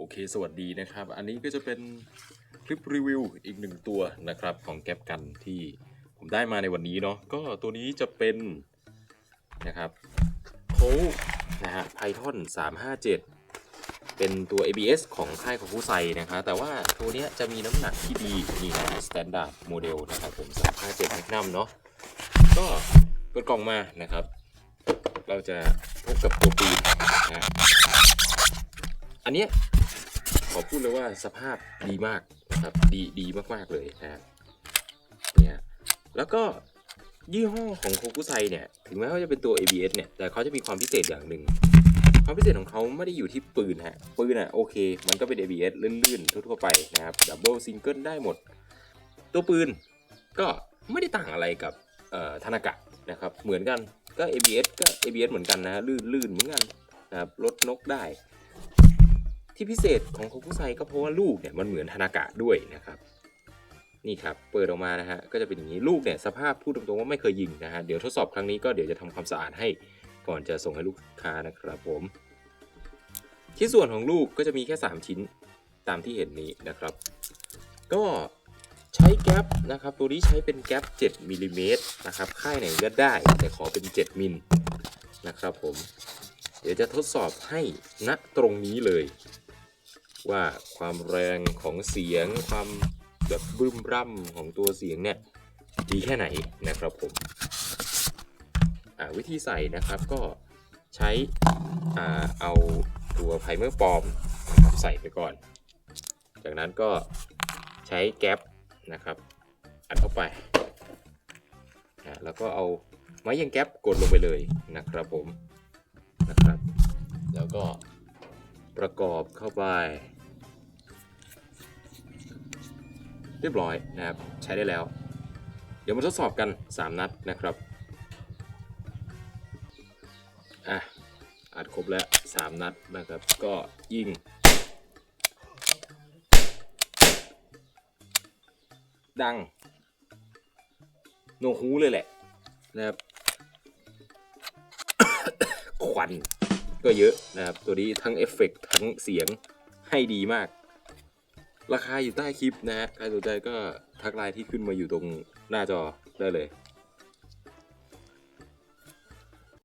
โอเค สวัสดีนะครับ อันนี้ก็จะเป็นคลิปรีวิวอีกหนึ่งตัวนะครับของแก๊ปกันที่ผมได้มาในวันนี้เนาะก็ตัวนี้จะเป็นนะครับโค้นะฮะ Python 357 เป็นตัว ABS ของค่ายของผู้ใส่นะคะแต่ว่าตัวเนี้ยจะมีน้ำหนักที่ดีนี่นะ Standard Model นะครับผม357 Magnum เนาะก็เปิดกล่องมานะครับ เราจะพบกับตัวปืนนะฮะ อันเนี้ยขอพูดเลยว่าสภาพดีมากนะครับดีดีมากๆเลยนะฮะเนี่ยแล้วก็ยี่ห้อของโคคุไซเนี่ยถึงแม้ว่าจะเป็นตัว ABS เนี่ยแต่เขาจะมีความพิเศษอย่างหนึ่งความพิเศษของเขาไม่ได้อยู่ที่ปืนฮะปืนอะโอเค มันก็เป็น ABS ลื่นๆทั่วๆไปนะครับดับเบิลซิงเกิลได้หมด ตัวปืนก็ไม่ได้ต่างอะไรกับธนากะนะครับเหมือนกันก็ ABS ก็ ABS เหมือนกันนะฮะลื่นๆเหมือนกันนะครับลดนกได้ ที่พิเศษของโคคุไซก็เพราะว่าลูกเนี่ยมันเหมือนธนากะด้วยนะครับ นี่ครับเปิดออกมานะฮะก็จะเป็นอย่างนี้ลูกเนี่ยสภาพพูดตรงๆว่าไม่เคยยิงนะฮะเดี๋ยวทดสอบครั้งนี้ก็เดี๋ยวจะทำความสะอาดให้ก่อนจะส่งให้ลูกค้านะครับผมชิ้นส่วนของลูกก็จะมีแค่ 3 ชิ้นตามที่เห็นนี้นะครับ ก็ใช้แก๊ปนะครับ ตัวนี้ใช้เป็นแก๊ป7มิลลิเมตรนะครับ ค่ายไหนก็ได้ แต่ขอเป็น 7มิลนะครับผม เดี๋ยวจะทดสอบให้ณตรงนี้เลย ว่าความแรงของเสียงความแบบบึ้มร่ำของตัวเสียงเนี่ยดีแค่ไหนนะครับผมวิธีใส่นะครับก็ใช้อาเอาตัวไพเมอร์ปลอมนะครับใส่ไปก่อน จากนั้นก็ใช้แก๊ปนะครับอัดเข้าไปแล้วก็เอาไม้ยังแก๊ปกดลงไปเลยนะครับผมนะครับ แล้วก็ ประกอบเข้าไป เรียบร้อยนะครับ ใช้ได้แล้ว เดี๋ยวมาทดสอบกัน 3 นัดนะครับ อะอัดครบแล้ว 3 นัดนะครับ ก็ยิงดังโนฮูเลยแหละนะครับควัน ก็เยอะนะครับ ตัวนี้ทั้งเอฟเฟกต์ทั้งเสียงให้ดีมาก ราคาอยู่ใต้คลิปนะฮะใครสนใจก็ทักไลน์ที่ขึ้นมาอยู่ตรงหน้าจอได้เลย